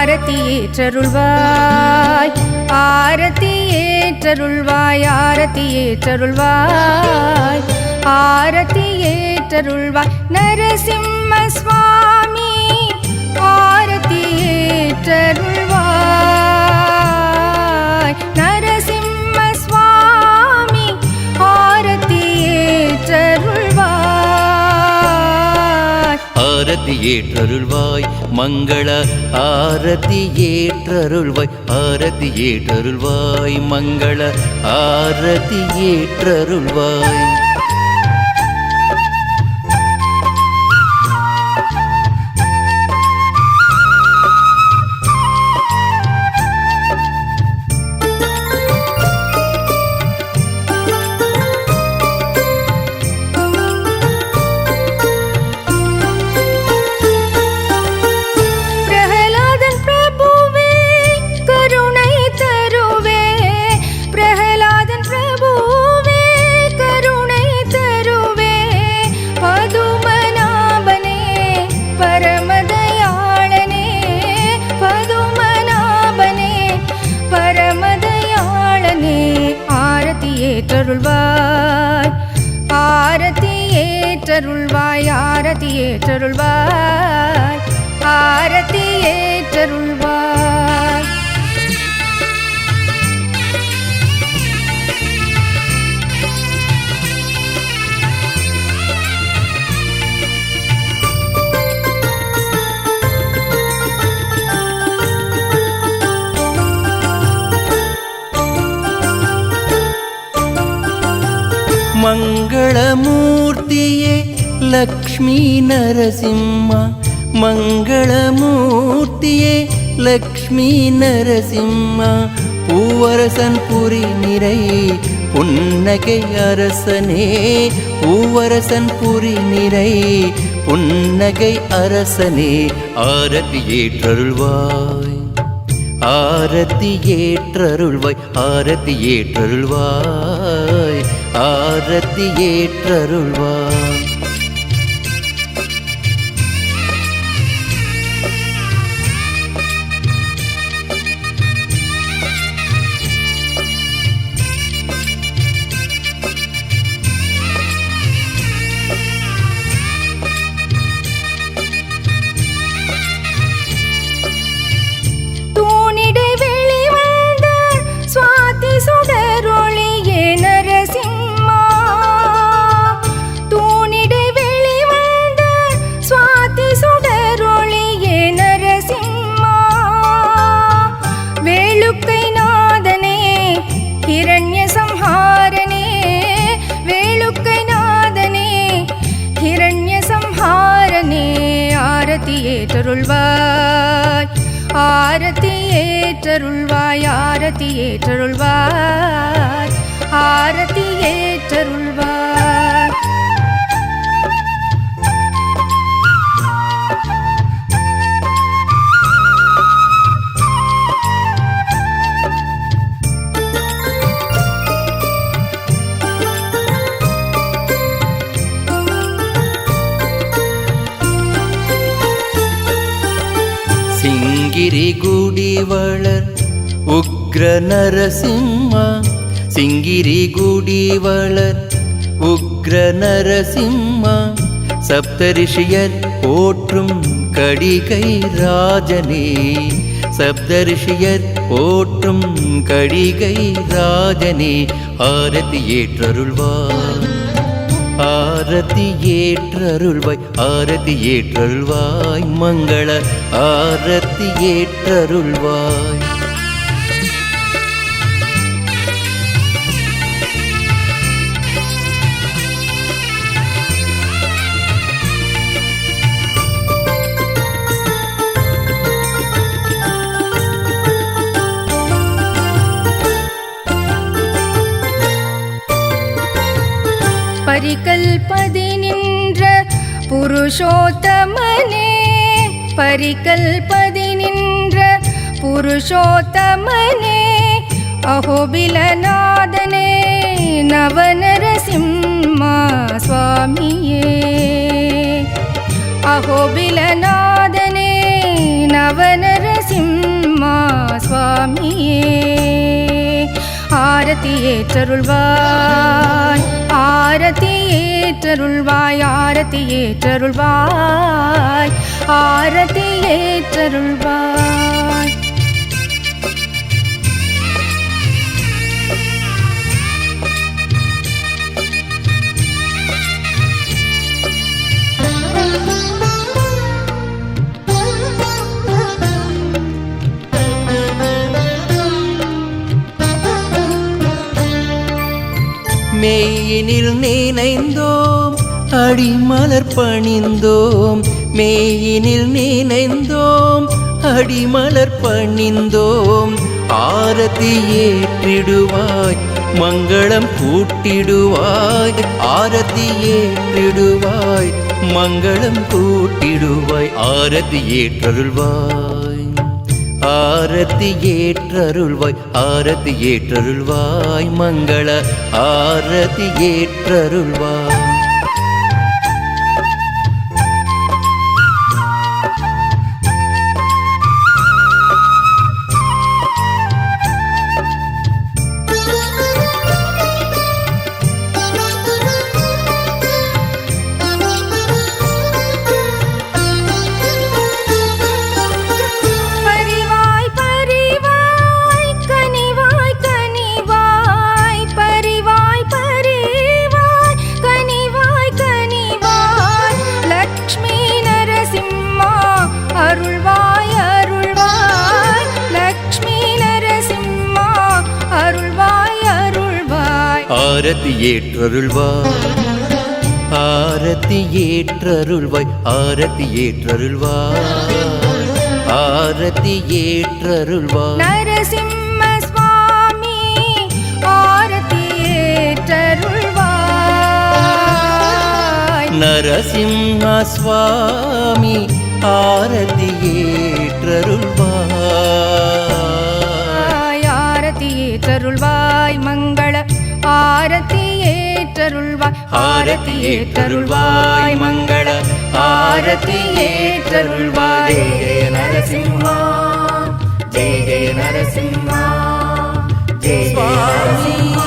ஆரத்தி ஏற்றருள்வாய். ஆரத்தி ஏற்றருள்வாய் ஆரத்தி ஏற்றருள்வாய். ஆரத்தி ஏற்றருள்வாய் நரசிம்ம ஆரதி ஏற்றருள்வாய். மங்கள ஆரதி ஏற்றருள்வாய். ஆரதி ஏற்றருள்வாய். மங்கள ஆரதி ஏற்றருள்வாய். ஏற்றருள்வாய். ஆரதி ஏற்றருள்வாய் ஆரதி ஏற்றருள்வாய். ஆரதி ஏற்றருள்வாய். மங்களமூர்த்தியே லக்ஷ்மி நரசிம்மா. மங்களமூர்த்தியே லக்ஷ்மி நரசிம்மா. பூவரசன் புரி நிறை புன்னகை அரசனே. பூவரசன் புரி நிறை புன்னகை அரசனே. ஆரதி ஏற்றருள்வாய் ஆரதி ஏற்றருள்வாய் ஆரதி ஏற்றருள்வாய். ஆரத்தி ஏற்றருள்வாய் ஏற்றருள்வாய். ஆரத்தி ஏற்றருள்வாய் ஆரத்தி ஏற்றருள்வாய். ஆரத்தி ஏற்றருள்வாய். சிங்கிரி வளர் உக்ர நரசிம்மா சிங்கிரி வளர் உக்ர நரசிம்மா சப்தரிஷியர் போற்றும் கடிகை ராஜனே சப்தரிஷியர் போற்றும் கடிகை ராஜனே ஆரத்தி ஏற்றருள்வார். ஆரதி ஏற்றருள்வாய் ஆரதி ஏற்றருள்வாய் மங்கள ஆரதி ஏற்றருள்வாய். பரிகல்பதி நின்ற புருஷோத்தமனே. பரிகல்பதி நின்ற புருஷோத்தமனே. அகோபிலநாதனே நவநரசிம்மா சுவாமியே அகோபிலநாதனே நவநரசிம்மா சுவாமியே ஆரத்தி ஏற்றருள்வாய். ஆரத்தி ஏற்றருள்வாய் ஆரத்தி ஏற்றருள்வாய். ஆரத்தி ஏற்றருள்வாய். மேயினில் நினைந்தோம் அடிமலர் பணிந்தோம். மேயினில் நினைந்தோம் அடிமலர் பணிந்தோம். ஆரத்தி ஏற்றிடுவாய் மங்களம் கூட்டிடுவாய். ஆரத்தி ஏற்றிடுவாய் மங்களம் கூட்டிடுவாய். ஆரதி ஏற்றருள்வாய். ஆரத்தி ஏற்றருள்வாய் ஆரத்தி ஏற்றருள்வாய் மங்கள ஆரத்தி ஏற்றருள்வாய். ஆரத்தி ஏற்றருள்வாய். ஆரத்தி ஏற்றருள்வாய் ஆரத்தி ஏற்றருள்வாய். ஆரத்தி ஏற்றருள்வாய். நரசிம்ம சுவாமி ஆரத்தி ஏற்றருள்வாய். நரசிம்ம சுவாமி ஆரத்தி ஏற்றருள்வாய். ஆரத்தி ஏற்றருள்வாய் மங்கள ஆரத்தி ஏற்றருள்வாய் ஆரத்தி ஏற்றருள்வாய் மங்கள ஆரத்தி ஏற்றருள்வாய் ஜெய நரசிம்மா ஜெய ஜெய நரசிம்மா ஜெய ஜெய